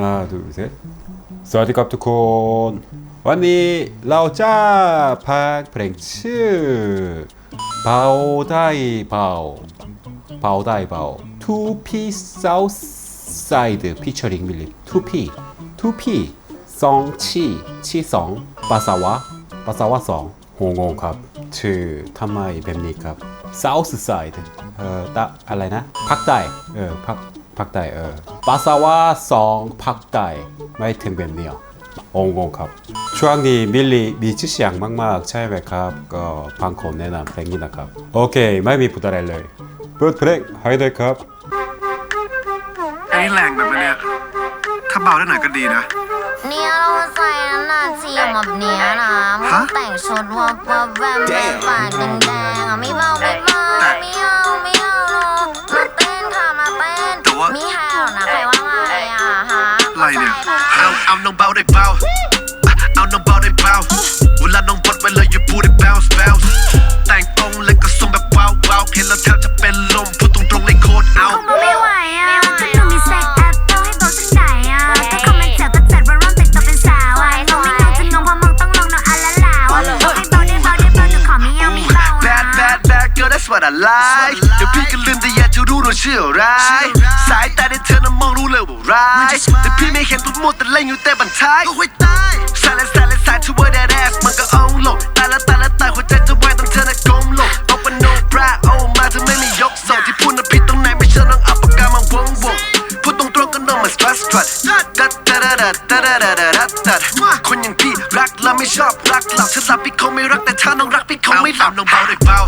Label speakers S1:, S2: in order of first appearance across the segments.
S1: 하나 둘셋 스와디캅 투콘 완니 라오짜 박프랭츠 바오다이 바오 바오다이 바오 투피 사우사이드 피처링 밀립 투피 투피 성치 치성 바사와 바사와 성งงครับ ชื่อทำไมแบบนี้ครับ South Side เอ่อตะอะไรนะภาคใต้เออภาค ภาคใต้เออภาษาวะสองภาคใต้ไม่ถึงแบบนี้อะงงงครับ ช่วงนี้มิลลีมีชื่อเสียงมาก ๆ ใช่ไหมครับ ก็พังคนแนะนำเพลงนี้นะครับ โอเค ไม่มีพูดอะไรเลยเปิดเพลงให้ได้ครับ
S2: ไอ้แรงแบบนี้ถ้าเบาได้หน่อยก็ดีนะ
S3: เนี่ยเราใส่หน้าเทียมแบบเนี้ยนะมึ
S2: ฮะ
S3: งแต่งชุดว่าว่าแวมแวมปากแดง
S4: exciting. I don't know about it, bow. I don't know about it, bow. Well, I know what, well, you put it bounce, bounce. that's what I like เดี๋ยวพี่ก็ลืมแต่อยากจะรู้เราเชื่ออะไรสายตาในเธอนั้นมองรู้เลยว่าร้ายแต่พี่ไม่เห็นพวกมัวแต่เล่นอยู่แต่บันทายสายและสายและสาย toward that ass มันก็เอาลงตายและตายและตายหัวใจจะวายต้องเธอน่ะก้มลง open no bra โอ้มาเธอไม่มียกส่งที่พูดน่ะผิดตรงไหนไม่เชื่อน้องเอาปากกามาวงวงพูดตรงๆก็น้องมันสตรัสตรัสตัดตัดตัดตัดตัดตัดตัดคนอย่างพี่รักและไม่ชอบรักหลับฉันหลับพี่คงไม่รักแต่ถ้าน้องรักพี่คงไม่หลับน้องเบาได้เบา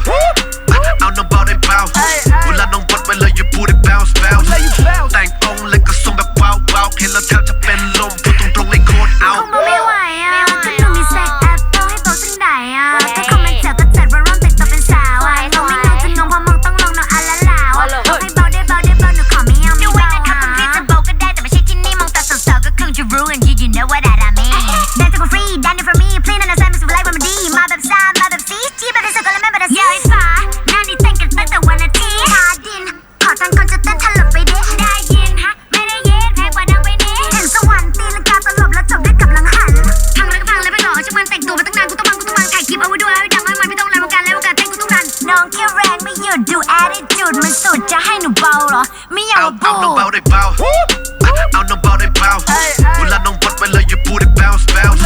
S4: นน้องแค่
S3: แรงไม่หยุดดู attitude มันสุดจะให้หนูเบาเหรอ ไม่อยาก
S4: เอา
S3: มา
S4: เอาน้อง
S3: พู
S4: เบา
S3: ด
S4: ได้เบาเอาน้องเบาได้เบาเวลาน้องบดเวลาอยู่พูดได้ bounce bounce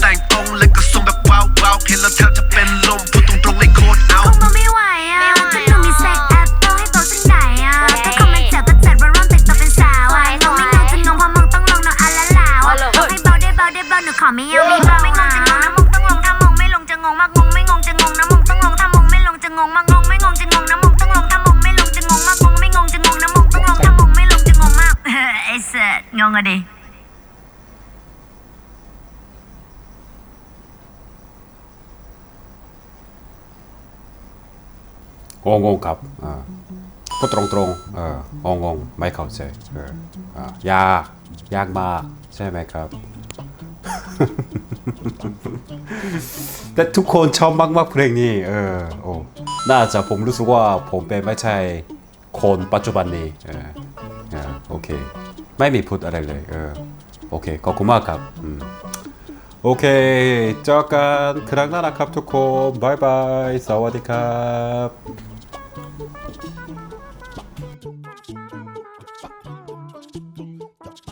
S4: แต่งตรงเลยก็ทรงแบบว้าวว้าวเห็นแล้วแทบจะเป็นลมพูดตรงๆเลยโคตรเอา
S3: คงมาไม่ไหวอะถ้าหนูมีเซ็กแอปต้องให้โตสักไหนอะถ้าคอมเมนต์เจอก็จัดว่าร่อนแต่งตัวเป็นสาวอะงงไม่งงจะงงเพราะมึงต้องลงน้องอันละลาวอะให้เบาได้เบาได้เบาหนูขอไม่เอา งงมากงงไม่งงจะงงนะมงต้องลงถ้ามงไม่ลงจะงงมากงงไม่งงจะงงนะมงต้องลงถ้ามงไม่ลงจะงงมากไอ้เสิร์งงอะดิ
S1: งงงครับอ่าพูดตรงเอองงงไม่เข้าใจเอออ่ายากยากมากใช่ไหมครับ แต่ทุกคนชอบมากๆเพลงนี้เออโอ้น่าจะผมรู้สึกว่าผมเป็นไม่ใช่คนปัจจุบันนี้เออโอเค ไม่มีพูดอะไรเลยเออโอเคขอบคุณมากครับโอเคเจอกันครั้งหน้านะครับทุกคนบายบายสวัสดีครับ